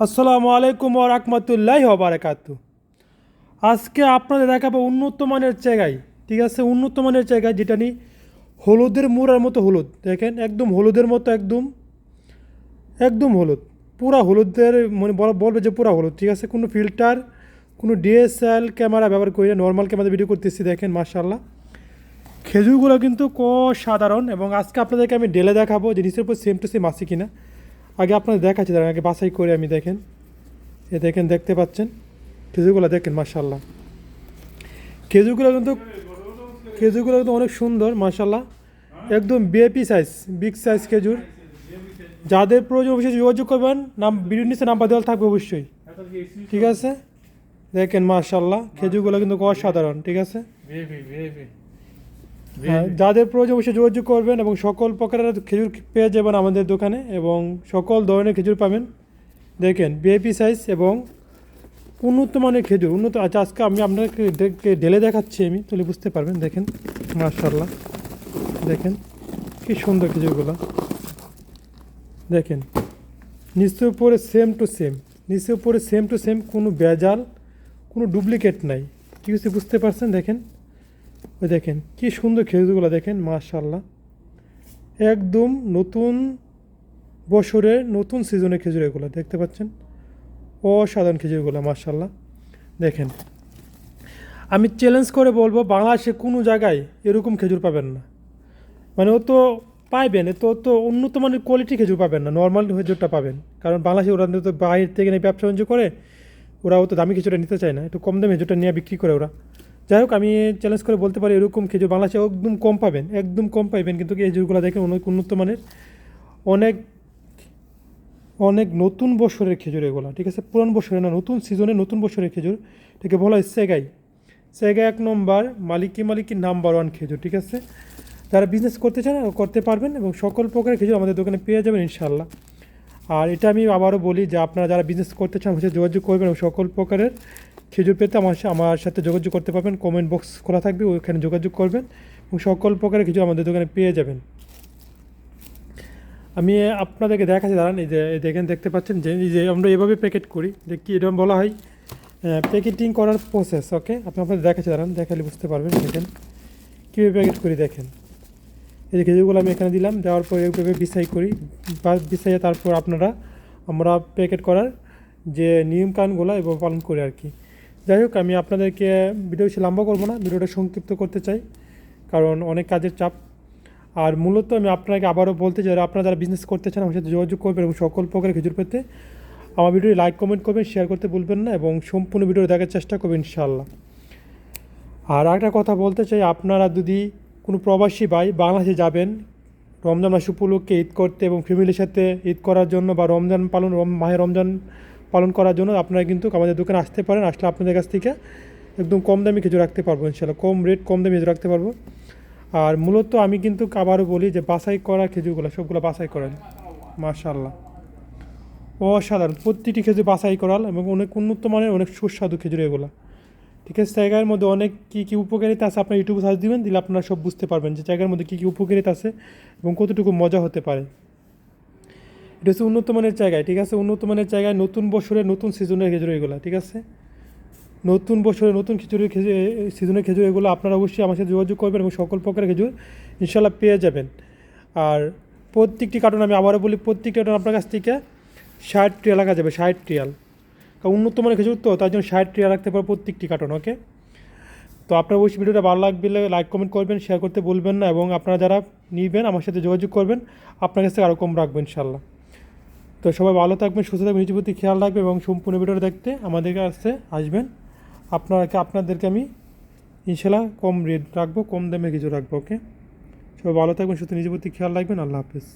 আসসালামু আলাইকুম রাহমাতুল্লাহ বারাকাত আজকে আপনাদের দেখাবো উন্নত মানের জায়গায় ঠিক আছে? উন্নত মানের জায়গায় যেটা নিয়ে হলুদের মুড়ার মতো হলুদ, দেখেন? একদম হলুদের মতো, একদম একদম হলুদ। পুরা হলুদের মানে বলা বলবে যে পুরা হলুদ, ঠিক আছে? কোনো ফিল্টার, কোনো ডিএসএল ক্যামেরা ব্যবহার করি না, নর্মাল ক্যামেরা ভিডিও করতেছি, দেখেন মার্শাল্লাহ খেজুরগুলো কিন্তু ক সাধারণ এবং আজকে আপনাদেরকে আমি ডেলে দেখাবো যে নিচের উপর সেম টু সেম আছে কিনা। আগে আপনাদের দেখাচ্ছি দাঁড়ান আগে বাছাই করে আমি দেখেন। এ দেখেন, দেখতে পাচ্ছেন? খেজুরগুলো দেখেন মার্শাল্লাহ খেজুরগুলো কিন্তু খেজুরগুলো কিন্তু অনেক সুন্দর মার্শাল্লাহ একদম বিএপি সাইজ বিগ সাইজ খেজুর। যাদের প্রয়োজন অবশ্যই যোগাযোগ করবেন। নাম, ভিডিওর নিচে নাম্বার দেওয়া থাকবে অবশ্যই। ঠিক আছে? দেখেন মার্শাল্লাহ খেজুরগুলো কিন্তু অসাধারণ, ঠিক আছে? যাদের প্রয়োজন অবশ্যই যোগাযোগ করবেন এবং সকল প্রকারের খেজুর পেয়ে যাবেন আমাদের দোকানে এবং সকল ধরনের খেজুর পাবেন। দেখেন বিএপি সাইজ এবং উন্নত মানের খেজুর, উন্নত আচ্ছা আজকে আমি আপনাকে ঢেলে দেখাচ্ছি আমি, তাহলে বুঝতে পারবেন। দেখেন মার্শাল্লাহ দেখেন, কি সুন্দর খেজুরগুলো। দেখেন, নিচের উপরে সেম টু সেম নিচের উপরে সেম টু সেম কোনো বেজাল কোনো ডুপ্লিকেট নাই। ঠিক আছে, বুঝতে পারছেন? দেখেন ওই দেখেন, কি সুন্দর খেজুরগুলো দেখেন মাশাল্লাহ একদম নতুন বছরের নতুন সিজনের খেজুর এগুলো দেখতে পাচ্ছেন? অসাধারণ খেজুরগুলো মাশাল্লাহ দেখেন, আমি চ্যালেঞ্জ করে বলব, বাংলাদেশে কোনো জায়গায় এরকম খেজুর পাবেন না। মানে ও তো পাইবেন তো তো উন্নত মানের কোয়ালিটি খেজুর পাবেন না নর্মাল খেজুরটা পাবেন। কারণ বাংলাদেশে ওরা তো বাইরে থেকে ব্যবসা বাণিজ্য করে ওরা তো দামি খেজুরটা নিতে চায় না, একটু কম দামে খেজুরটা নিয়ে বিক্রি করে ওরা। যাই হোক, আমি চ্যালেঞ্জ করে বলতে পারি এরকম খেজুর। বাংলাদেশে একদম কম পাবেন, একদম কম পাইবেন। কিন্তু খেজুরগুলো দেখেন অনেক উন্নত মানের, অনেক অনেক নতুন বছরের খেজুর এগুলো, ঠিক আছে? পুরান বছরের না, নতুন সিজনে নতুন বছরের খেজুর। এটাকে বলা হয় সেগাই। সেগাই এক নম্বর, মালিকি মালিকি নাম্বার ওয়ান খেজুর, ঠিক আছে? যারা বিজনেস করতে চান, করতে পারবেন এবং সকল প্রকারের খেজুর আমাদের দোকানে পেয়ে যাবেন ইনশাল্লাহ আর এটা আমি আবারও বলি যে আপনারা যারা বিজনেস করতে চান হচ্ছে যোগাযোগ করবেন এবং সকল প্রকারের খেজুর পেতে আমার আমার সাথে যোগাযোগ করতে পারবেন। কমেন্ট বক্স খোলা থাকবে, ওইখানে যোগাযোগ করবেন এবং সকল প্রকারের খেজুর আমাদের দোকানে পেয়ে যাবেন। আমি আপনাদেরকে দেখাচ্ছি, দাঁড়ান, এই যে দেখেন দেখতে পাচ্ছেন যে, এই যে আমরা এভাবে প্যাকেট করি, যে কী এরকম বলা হয়? প্যাকেটিং করার প্রসেস ওকে আপনি আপনাদের দেখাচ্ছি, দাঁড়ান, দেখালে বুঝতে পারবেন, দেখেন। কীভাবে প্যাকেট করি, দেখেন। এই যে খেজুরগুলো আমি এখানে দিলাম, দেওয়ার পর এইভাবে বিছাই করি, বা বিছাইয়ে তারপর আপনারা, আমরা প্যাকেট করার যে নিয়মকানুনগুলো, এভাবে পালন করি আর কি। যাই হোক, আমি আপনাদেরকে ভিডিও বেশি লম্বা করব না, ভিডিওটা সংক্ষিপ্ত করতে চাই, কারণ অনেক কাজের চাপ। আর মূলত আমি আপনাকে আবারও বলতে চাই আপনারা যারা বিজনেস করতে চান, আমার সাথে যোগাযোগ করবেন এবং সকল প্রকারের খেজুর পেতে, আমার ভিডিও লাইক কমেন্ট করবেন শেয়ার করতে ভুলবেন না এবং সম্পূর্ণ ভিডিও দেখার চেষ্টা করবেন, ইনশাআল্লাহ। আর একটা কথা বলতে চাই, আপনারা যদি কোনো প্রবাসী ভাই বাংলাদেশে যাবেন, রমজান মাস উপলক্ষে ঈদ করতে এবং ফ্যামিলির সাথে ঈদ করার জন্য বা রমজান পালন মাহে রমজান পালন করার জন্য আপনারা কিন্তু আমাদের দোকানে আসতে পারেন, আসলে আপনাদের কাছ থেকে একদম কম দামি খেজুর রাখতে পারব ইনশাল্লাহ কম রেট কম দামি খেজুর রাখতে পারব। আর মূলত আমি কিন্তু আবারও বলি যে বাছাই করা খেজুরগুলো, সবগুলো বাছাই করেন। মাশাল্লাহ অসাধারণ। প্রতিটি খেজুর বাছাই করাল এবং অনেক উন্নত মানের, অনেক সুস্বাদু খেজুর এগুলো। ঠিক আছে, জায়গার মধ্যে অনেক কী কী উপকারিতা আছে আপনার ইউটিউবে সার্চ দিবেন, দিলে আপনারা সব বুঝতে পারবেন যে জায়গার মধ্যে কী কী উপকারিতা আছে এবং কতটুকু মজা হতে পারে। এটা হচ্ছে উন্নত মানের জায়গায় ঠিক আছে? উন্নত মানের জায়গায় নতুন বছরের নতুন সিজনের খেজুর এগুলো, ঠিক আছে? নতুন বছরে নতুন খিচুড়ির খেজুর সিজনের খেজুর এগুলো আপনারা অবশ্যই আমার সাথে যোগাযোগ করবেন এবং সকল প্রকারের খেজুর ইনশাল্লাহ পেয়ে যাবেন। আর প্রত্যেকটি কার্টন আমি আবারও বলি, প্রত্যেকটি কার্টন আপনার কাছ থেকে ষাট রিয়াল রাখা যাবে, ষাট রিয়াল কারণ উন্নত মানের খেজুর তো, তার জন্য ষাট রিয়াল রাখতে পারব প্রত্যেকটি কার্টন ওকে তো আপনার অবশ্যই ভিডিওটা ভালো লাগবে লাইক কমেন্ট করবেন শেয়ার করতে বলবেন না এবং আপনারা যারা নিবেন, আমার সাথে যোগাযোগ করবেন, আপনার কাছ থেকে আরও কম রাখবেন ইনশাল্লাহ তো সবাই ভালো থাকবেন, সুস্থ থাকবেন, নিজের প্রতি খেয়াল রাখবেন এবং সম্পূর্ণ ভিডিওটা দেখতে আমাদেরকে আসতে আসবেন। আপনাকে, আপনাদেরকে আমি ইনশাল্লাহ কম রেট রাখব, কম দামে কিছু রাখব ওকে সবাই ভালো থাকবেন, সুস্থ নিজের প্রতি খেয়াল রাখবেন। আল্লাহ হাফিজ।